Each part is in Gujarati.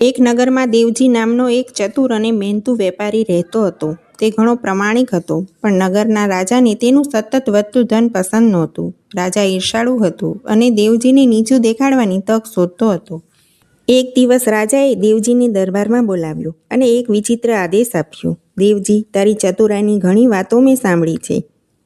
એક નગરમાં દેવજી નામનો એક ચતુર અને મહેનતુ વેપારી રહેતો હતો. તે ઘણો પ્રમાણિક હતો, પણ નગરના રાજાને તેનું સતત વધતું ધન પસંદ નહોતું. રાજા ઈર્ષાળુ હતો અને દેવજીને નીચું દેખાડવાની તક શોધતો હતો. એક દિવસ રાજાએ દેવજીને દરબારમાં બોલાવ્યો અને એક વિચિત્ર આદેશ આપ્યો. દેવજી, તારી ચતુરાની ઘણી વાતો મેં સાંભળી છે.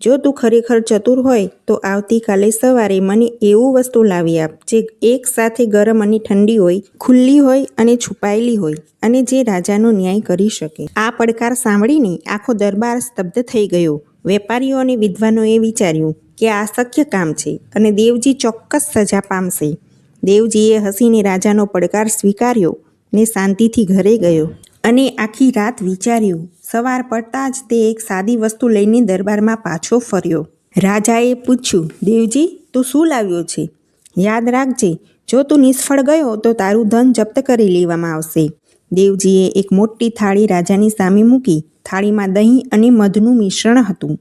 જો તું ખરેખર ચતુર હોય, તો આવતીકાલે સવારે મને એવું વસ્તુ લાવી આપ, જે એક સાથે ગરમ અને ઠંડી હોય, ખુલ્લી હોય અને છુપાયેલી હોય, અને જે રાજાનો ન્યાય કરી શકે. આ પડકાર સાંભળીને આખો દરબાર સ્તબ્ધ થઈ ગયો. વેપારીઓ અને વિદ્વાનોએ વિચાર્યું કે આ શક્ય કામ છે અને દેવજી ચોક્કસ સજા પામશે. દેવજીએ હસીને રાજાનો પડકાર સ્વીકાર્યો ને શાંતિથી ઘરે ગયો. અને આખી રાત વિચાર્યું. સવાર પડતાં જ તે એક સાદી વસ્તુ લઈને દરબારમાં પાછો ફર્યો. રાજાએ પૂછ્યું, દેવજી, તું શું લાવ્યો છે? યાદ રાખજે, જો તું નિષ્ફળ ગયો તો તારું ધન જપ્ત કરી લેવામાં આવશે. દેવજીએ એક મોટી થાળી રાજાની સામે મૂકી. થાળીમાં દહીં અને મધનું મિશ્રણ હતું.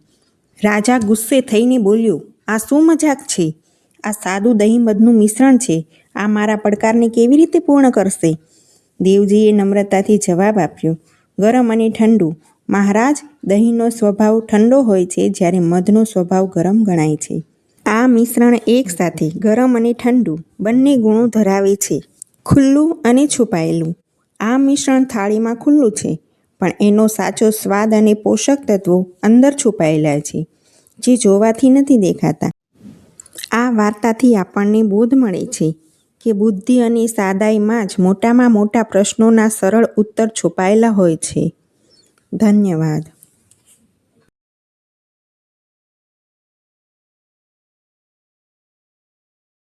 રાજા ગુસ્સે થઈને બોલ્યો, આ શું મજાક છે? આ સાદું દહીં મધનું મિશ્રણ છે. આ મારા પડકારને કેવી રીતે પૂર્ણ કરશે? દેવજીએ નમ્રતાથી જવાબ આપ્યો, ગરમ અને ઠંડુ. મહારાજ, દહીંનો સ્વભાવ ઠંડો હોય છે જ્યારે મધનો સ્વભાવ ગરમ ગણાય છે. આ મિશ્રણ એકસાથે ગરમ અને ઠંડુ બંને ગુણો ધરાવે છે. ખુલ્લું અને છુપાયેલું. આ મિશ્રણ થાળીમાં ખુલ્લું છે, પણ એનો સાચો સ્વાદ અને પોષક તત્વો અંદર છુપાયેલા છે, જે જોવાથી નથી દેખાતા. આ વાર્તાથી આપણને બોધ મળે છે. કે બુદ્ધિ અને સાદાઈમાં જ મોટામાં મોટા પ્રશ્નોના સરળ ઉત્તર છુપાયેલા હોય છે. ધન્યવાદ.